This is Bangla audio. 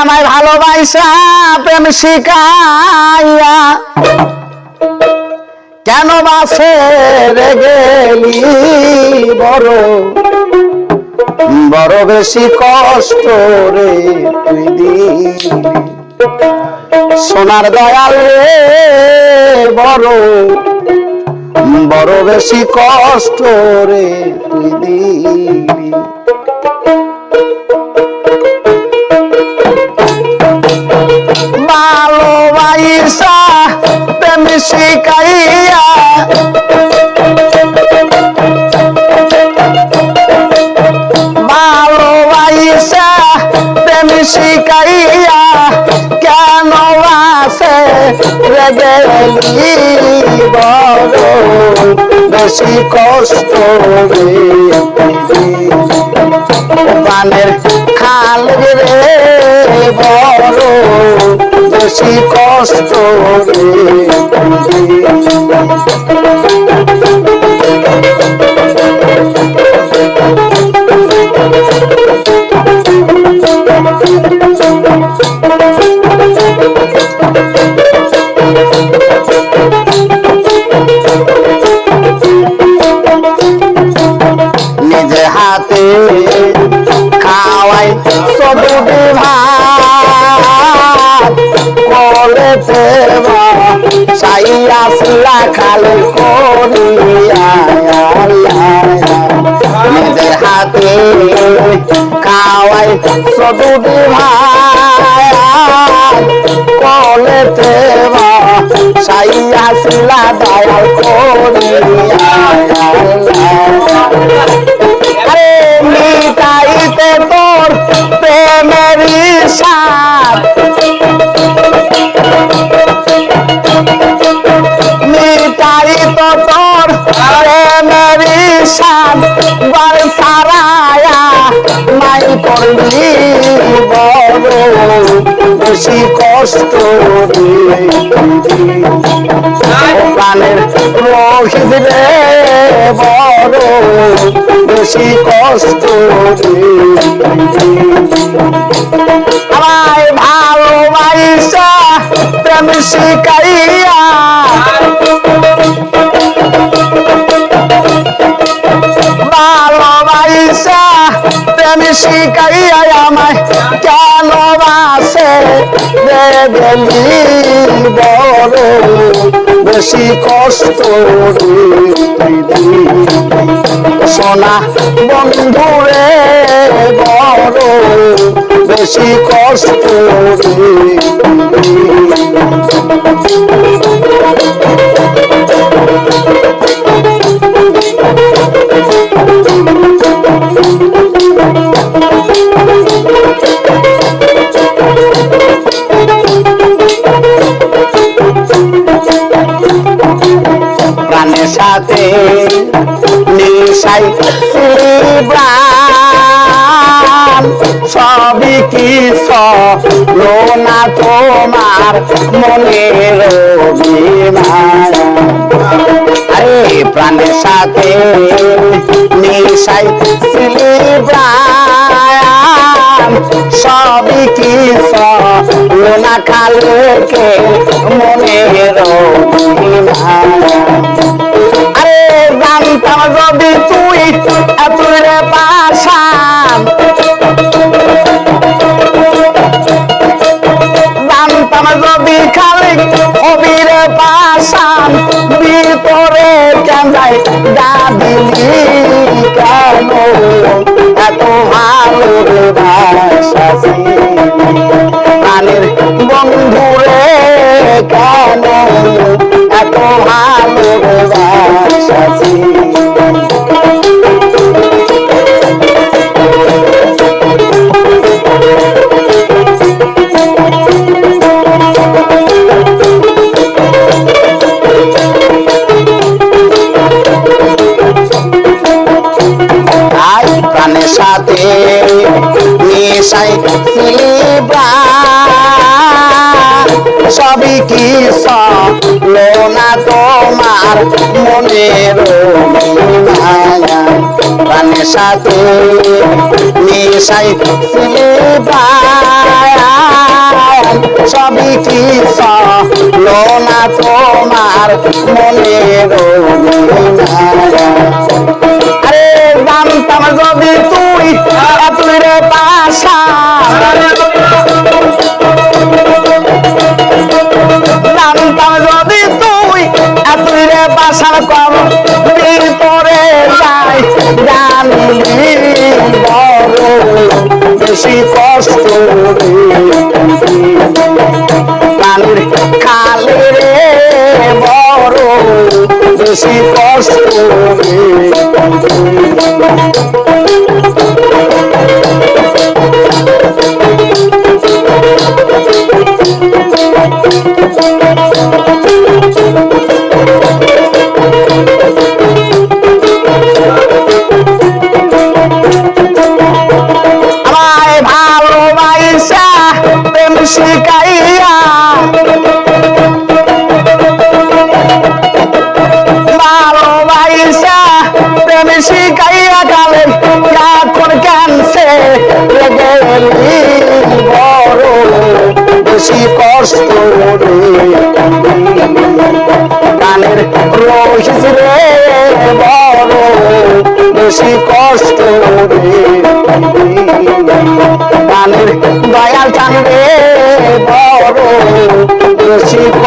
আমায় ভালোবাসা, প্রেম শিখাইয়া। কেন বাসে গেলি বড়? বড় বেশি কষ্ট রে তুই সোনার দয়াল রে বড় বড় বেশি কষ্ট রে তুই দিলি। রেগেলি বড় বেশি কষ্ট পানের খাল রে বড় বেশি কষ্ট কলেতে সাইয়া সিলা খালি করিয়া নিজে হাতে খাওয়াই সবুটি ভাত কলেতে সাইয়া সিলা দয়াল করিয়া আরে তোর প্রেমের সাথ বেশি কষ্ট প্রাণের রহিত বড় বেশি কষ্ট আমায় ভালোবাসা প্রেম শিখাইয়া। ভালোবাসা প্রেম আমায় বাসে বড় বেশি কষ্ট। সোনা বন্ধুরে বড় বেশি কষ্ট সাথে নিশাই প্রাণ সবই কি না তোমার মনের অভিমান? প্রাণের সাথে নিশাই প্রাণ সবই কি না খালকে মনের অভিমান? জানতাম যদি তুই এত রে পাশান জানতাম যদি খালি অবিরে পাশান ভিতরে কেন যাই দাদিলি কেন? এত ভালো রে ভাষা প্রাণের বন্ধু কেন? এত ভালো রে সবই কি না তোমার মনের প্রাণের সাথে মিশাই দৃষ্টি লো না তোমার মনের। আরে জানতাম যদি রে কম দিন পরে যাই জানি বেশি কষ্ট কানের খালে বড় বেশি কষ্ট শিখাইয়া ভালোবাসা, প্রেম শিখাইয়া কালে এখন ক্যান্সে গেলি বড় বেশি কষ্ট গানের রহিস রে বড় বেশি কষ্ট বড় বেশি কষ্ট রে